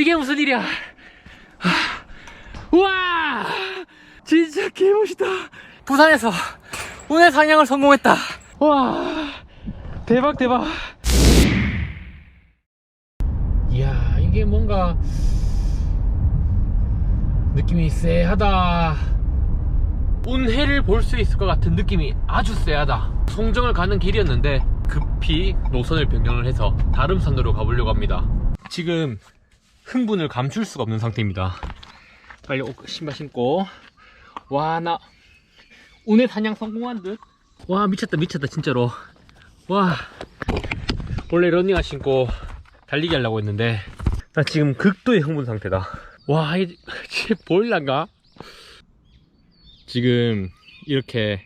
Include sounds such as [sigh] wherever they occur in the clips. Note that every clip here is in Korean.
이게 무슨 일이야? 아, 우와! 진짜 개멋있다. 부산에서 운해 상향을 성공했다. 와! 대박 대박. 이야 이게 뭔가 느낌이 쎄하다. 운해를 볼 수 있을 것 같은 느낌이 아주 쎄하다. 송정을 가는 길이었는데 급히 노선을 변경을 해서 다른 산으로 가보려고 합니다. 지금 흥분을 감출 수가 없는 상태입니다. 빨리 옷- 신발 신고. 와나 운해 사냥 성공한 듯 와 미쳤다 미쳤다 진짜로. 와. 원래 러닝화 신고 달리기 하려고 했는데 나 지금 극도의 흥분 상태다. 와 이게 보일란가? 지금 이렇게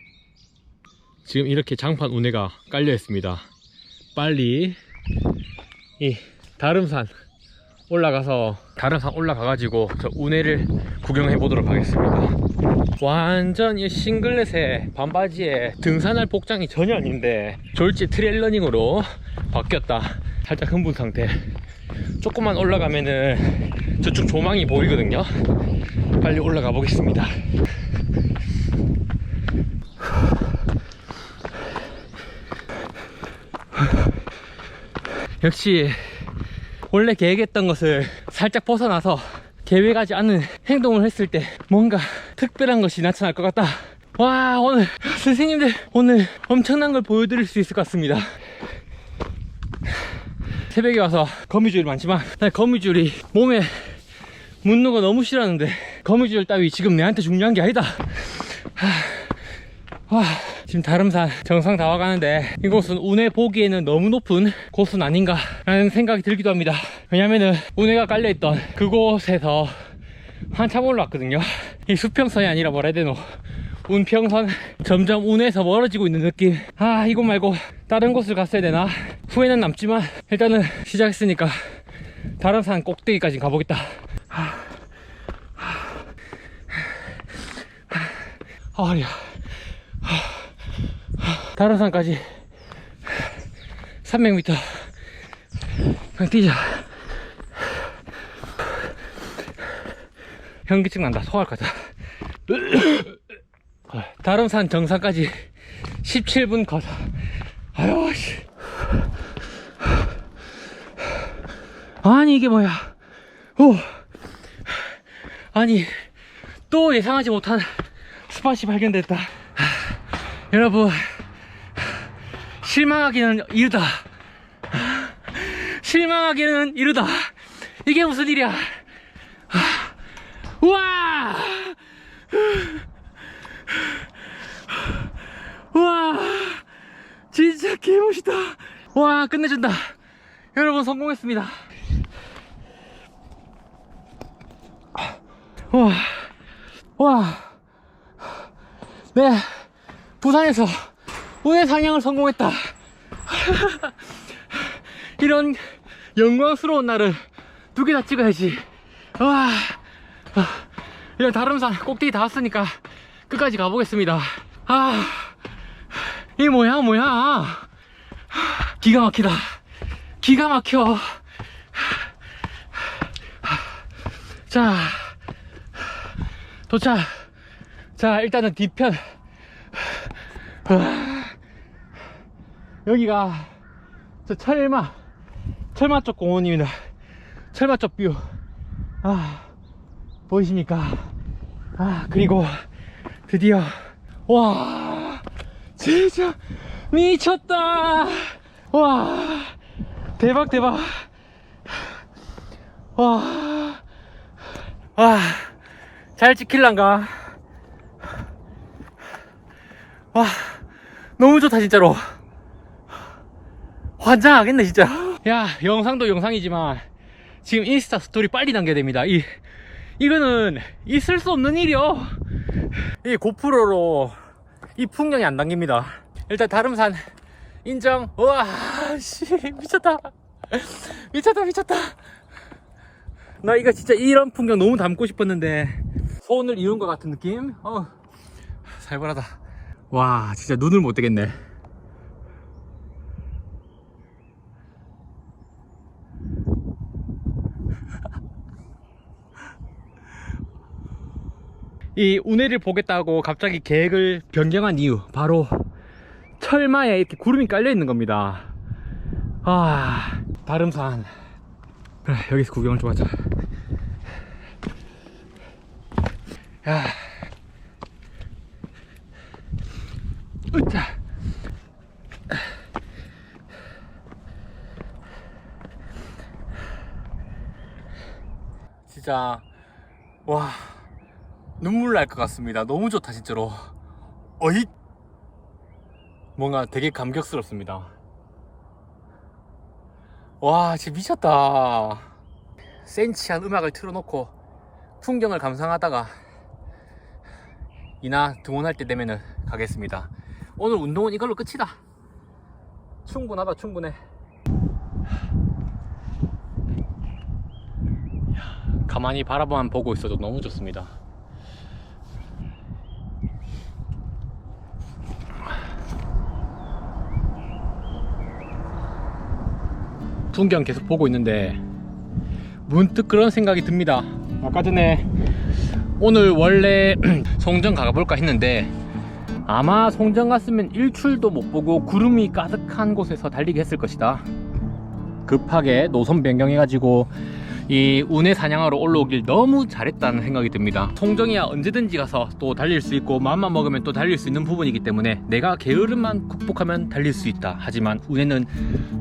지금 이렇게 장판 운해가 깔려 있습니다. 빨리 이 다름산 올라가서 다름산 올라가가지고 저 운해를 구경해 보도록 하겠습니다. 완전 이 싱글렛에 반바지에 등산할 복장이 전혀 아닌데 졸지 트레일러닝으로 바뀌었다. 살짝 흥분 상태. 조금만 올라가면은 저쪽 조망이 보이거든요. 빨리 올라가 보겠습니다. 역시 원래 계획했던 것을 살짝 벗어나서 계획하지 않은 행동을 했을 때 뭔가 특별한 것이 나타날 것 같다. 와, 오늘 선생님들 오늘 엄청난 걸 보여드릴 수 있을 것 같습니다. 새벽에 와서 거미줄이 많지만 난 거미줄이 몸에 묻는 거 너무 싫어하는데 거미줄 따위 지금 내한테 중요한 게 아니다. 와, 지금 다름산 정상 다 와가는데 이곳은 운해 보기에는 너무 높은 곳은 아닌가 라는 생각이 들기도 합니다. 왜냐면은 운해가 깔려있던 그곳에서 한참 올라왔거든요. 이 수평선이 아니라 뭐라 해야 되노? 운평선 점점 운에서 멀어지고 있는 느낌. 아 이곳 말고 다른 곳을 갔어야 되나? 후회는 남지만 일단은 시작했으니까 다름산 꼭대기까지 가보겠다. 아 허리야. 다른산까지 300m 그냥 뛰자. 현기증 난다. 것 같다. 다른산 정상까지 17분 걷어. 아유 씨. 아니 이게 뭐야. 오. 아니 또 예상하지 못한 스팟이 발견됐다 여러분 실망하기는 이르다. 실망하기는 이르다. 이게 무슨 일이야? 우와! 우와! 진짜 개멋있다. 와 끝내준다. 여러분 성공했습니다. 와. 와. 네. 부산에서 운해 상향을 성공했다. 이런 영광스러운 날을 두 개 다 찍어야지. 와, 아, 이런 다름산 꼭대기 다 왔으니까 끝까지 가보겠습니다. 아, 이 뭐야, 뭐야. 기가 막히다. 기가 막혀. 자, 도착. 자, 일단은 뒤편. 여기가 저 철마 철마 쪽 공원입니다. 철마 쪽 뷰. 아, 보이십니까? 아 그리고 드디어 와 진짜 미쳤다. 와 대박 대박. 와와잘 찍힐란가? 와 너무 좋다 진짜로. 환장하겠네 진짜. 야 영상도 영상이지만 지금 인스타 스토리 빨리 남겨야 됩니다. 이 이거는 있을 수 없는 일이요. 이 고프로로 이 풍경이 안 담깁니다. 일단 다름산 인정. 우와 씨 미쳤다. 미쳤다 미쳤다. 나 이거 진짜 이런 풍경 너무 담고 싶었는데 소원을 이룬 것 같은 느낌? 어 살벌하다 와 진짜 눈을 못 뜨겠네. [laughs] 이 운해를 보겠다고 갑자기 계획을 변경한 이유 바로 철마에 이렇게 구름이 깔려 있는 겁니다. 아 다름산 여기서 구경을 좀 하자. 야. 으짜 진짜 와 눈물 날 것 같습니다. 너무 좋다 진짜로. 어이? 뭔가 되게 감격스럽습니다. 와 진짜 미쳤다. 센치한 음악을 틀어놓고 풍경을 감상하다가 이나 등원할 때 되면은 가겠습니다 오늘 운동은 이걸로 끝이다 충분하다 충분해 가만히 바라만 보고 있어도 너무 좋습니다. 풍경 계속 보고 있는데 문득 그런 생각이 듭니다. 아까 전에 오늘 원래 [clears throat] 송정 가볼까 했는데 아마 송정 갔으면 일출도 못 보고 구름이 가득한 곳에서 달리기 했을 것이다. 급하게 노선 변경해가지고 이 운해 사냥하러 올라오길 너무 잘했다는 생각이 듭니다. 송정이야 언제든지 가서 또 달릴 수 있고 마음만 먹으면 또 달릴 수 있는 부분이기 때문에 내가 게으름만 극복하면 달릴 수 있다. 하지만 운해는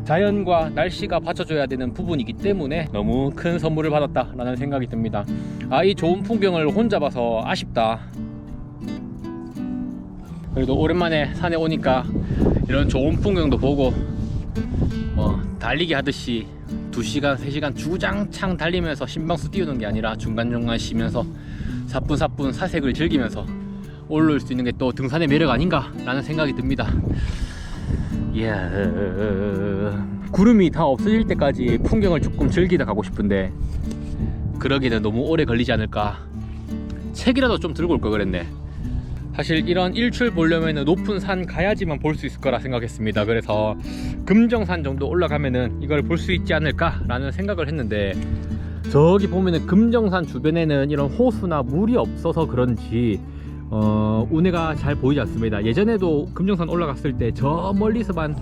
자연과 날씨가 받쳐줘야 되는 부분이기 때문에 너무 큰 선물을 받았다 라는 생각이 듭니다. 아 이 좋은 풍경을 혼자 봐서 아쉽다. 그래도 오랜만에 산에 오니까 이런 좋은 풍경도 보고 뭐 달리기 하듯이 2시간, 3시간 주구장창 달리면서 신방수 띄우는 게 아니라 중간중간 쉬면서 사뿐사뿐 사색을 즐기면서 올라올 수 있는 게 또 등산의 매력 아닌가 라는 생각이 듭니다. 이야 구름이 다 없어질 때까지 풍경을 조금 즐기다 가고 싶은데 그러기는 너무 오래 걸리지 않을까? 책이라도 좀 들고 올 걸 그랬네 사실 이런 일출 보려면 높은 산 가야지만 볼 수 있을 거라 생각했습니다. 그래서 금정산 정도 올라가면은 이걸 볼 수 있지 않을까라는 생각을 했는데 저기 보면은 금정산 주변에는 이런 호수나 물이 없어서 그런지 어, 운해가 잘 보이지 않습니다. 예전에도 금정산 올라갔을 때 저 멀리서만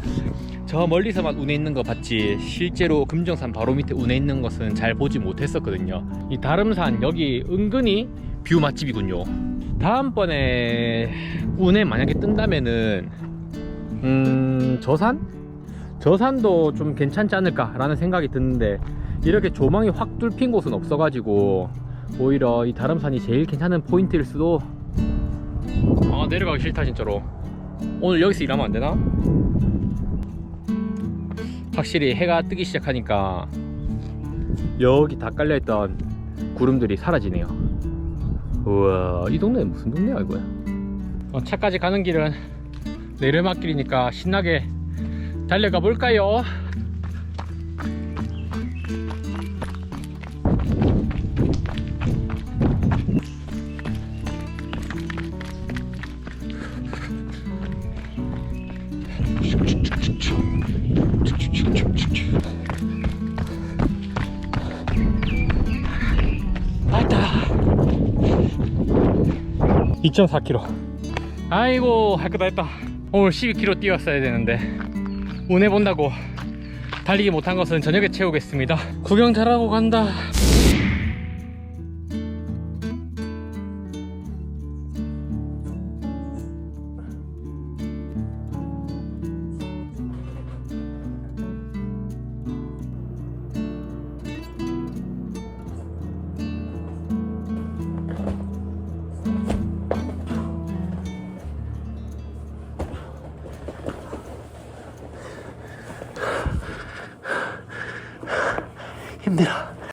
저 멀리서만 운해 있는 거 봤지 실제로 금정산 바로 밑에 운해 있는 것은 잘 보지 못했었거든요. 이 다름산 여기 은근히 뷰 맛집이군요. 다음번에 운해 만약에 뜬다면은 음 저산? 저산도 좀 괜찮지 않을까 라는 생각이 드는데 이렇게 조망이 확 뚫힌 곳은 없어가지고 오히려 이 다름산이 제일 괜찮은 포인트일 수도 아 내려가기 싫다 진짜로 오늘 여기서 일하면 안 되나? 확실히 해가 뜨기 시작하니까 여기 다 깔려있던 구름들이 사라지네요 우와 이 동네 무슨 동네야 이거야 어, 차까지 가는 길은 내리막길이니까 신나게 달려가 볼까요? 2.4km 아이고 할 거 다 했다. 오늘 12km 뛰었어야 되는데. 운해 본다고 달리기 못한 것은 저녁에 채우겠습니다. 구경 잘하고 간다